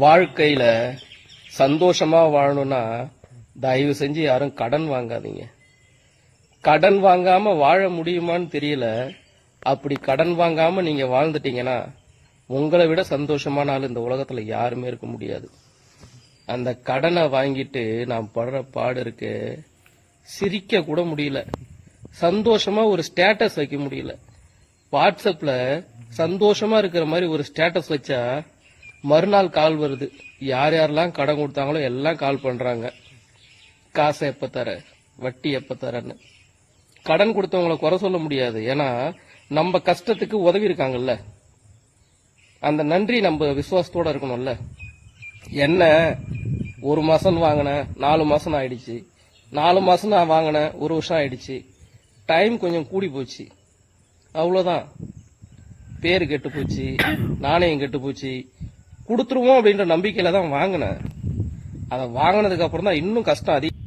வாழ்க்கையில சந்தோஷமா வாழணும்னா தயவு செஞ்சு யாரும் கடன் வாங்காதீங்க. கடன் வாங்காம வாழ முடியுமான்னு தெரியல. அப்படி கடன் வாங்காம நீங்க வாழ்ந்துட்டீங்கன்னா உங்களை விட சந்தோஷமான ஆள் இந்த உலகத்துல யாருமே இருக்க முடியாது. அந்த கடனை வாங்கிட்டு நான் படுற பாடு இருக்கு. சிரிக்க கூட முடியல. சந்தோஷமா ஒரு ஸ்டேட்டஸ் வைக்க முடியல. வாட்ஸ்அப்ல சந்தோஷமா இருக்கிற மாதிரி ஒரு ஸ்டேட்டஸ் வச்சா மறுநாள் கால் வருது. யார் யாரெல்லாம் கடன் கொடுத்தாங்களோ எல்லாம் கால் பண்றாங்க. காசை எப்ப தர? வட்டி எப்ப தரன்னு. கடன் கொடுத்தவங்கள குறை சொல்ல முடியாது. ஏன்னா நம்ம கஷ்டத்துக்கு உதவி இருக்காங்கல்ல. அந்த நன்றி நம்ம விசுவாசத்தோட இருக்கணும்ல. என்ன? ஒரு மாசம் வாங்கினேன் நாலு மாசம் ஆயிடுச்சு. நாலு மாசம் நான் வாங்கினேன் ஒரு வருஷம் ஆயிடுச்சு. டைம் கொஞ்சம் கூடி போச்சு. அவ்வளோதான் பேர் கெட்டு போச்சு. நாணயம் கெட்டு போச்சு. கொடுத்துருவோம் அப்படின்ற நம்பிக்கையில தான் வாங்கினேன். அதை வாங்கினதுக்கு அப்புறம் தான் இன்னும் கஷ்டம் அதிகம்.